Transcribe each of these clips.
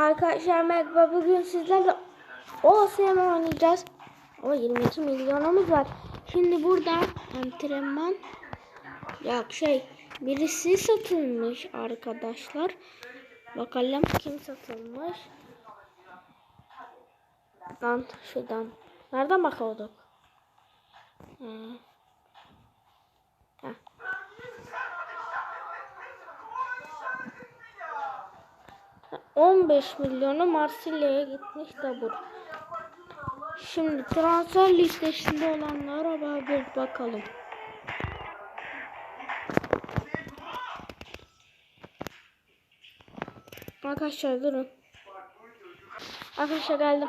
Arkadaşlar merhaba bugün sizlerle OSM oynayacağız. O 22 milyonumuz var. Şimdi burada antrenman yok şey birisi satılmış arkadaşlar. Bakalım kim satılmış. Lan şuradan. Nereden bakıyorduk? Ha. 15 milyonu Marsilya'ya gitmiş de bu. Şimdi transfer listesinde olanlara bir bakalım. Arkadaşlar durun. Arkadaşlar geldim.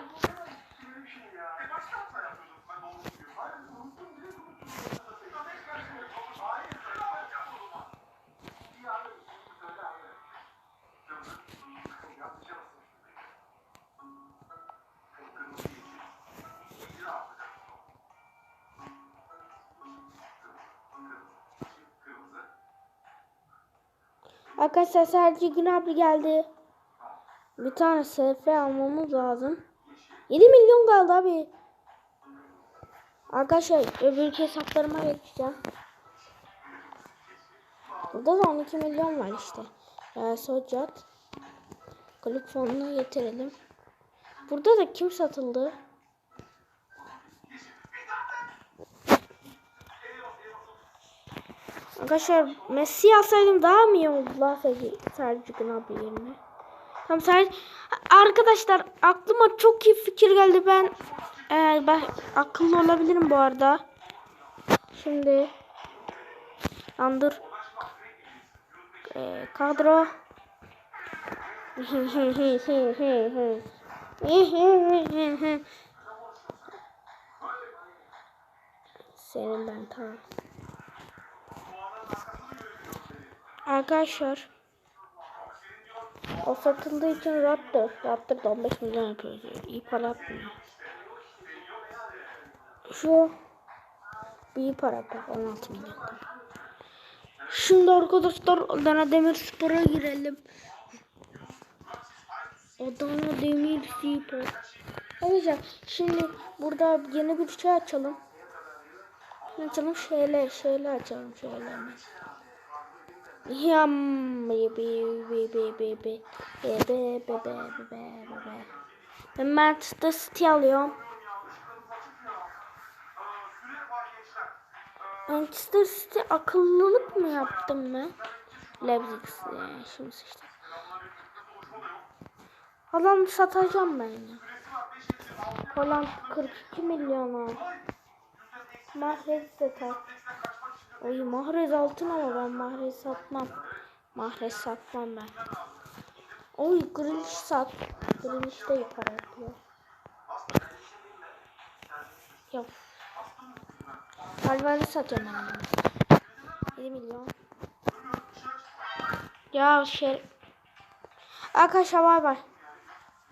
Arkadaşlar sadece Gnabry geldi. Bir tane SF almamız lazım. 7 milyon kaldı abi. Arkadaşlar öbür hesaplarıma geçeceğim. Burada da 12 milyon var işte. Ee, Socat. Kulüp fonuna getirelim. Burada da kim satıldı? Arkadaşlar Messi alsaydım daha mı iyi oldu lan Sergi Sergi Gnabry yerine? Tamam Sergi Arkadaşlar aklıma çok iyi fikir geldi ben e, ben akıllı olabilirim bu arada. Şimdi andır e, kadro Senin ben tamam. Arkadaşlar o satıldığı için Raptor. Raptor da 15 milyon yapıyor. İyi para yapmıyor. Şu iyi para yapıyor. 16 milyon. Şimdi arkadaşlar Adana Demirspor'a girelim. Adana Demirspor. Arkadaşlar şimdi burada yeni bir şey açalım. Açalım şöyle şöyle açalım şöyle. Yam be be be be be be be be be be be be Ben Manchester City alıyorum. Manchester City akıllılık mı yaptım mı? Leipzig yani şimdi işte. Adam satacağım ben ya. Falan 42 milyona. Mahrez satar. Oy Mahrez altın ama ben Mahrez satmam. Mahrez satmam ben. Oy Grealish sat. Grealish de para yapıyor. Yok. Alvarez satıyorum ben. 7 milyon. Ya şey. Arkadaşlar bay bay.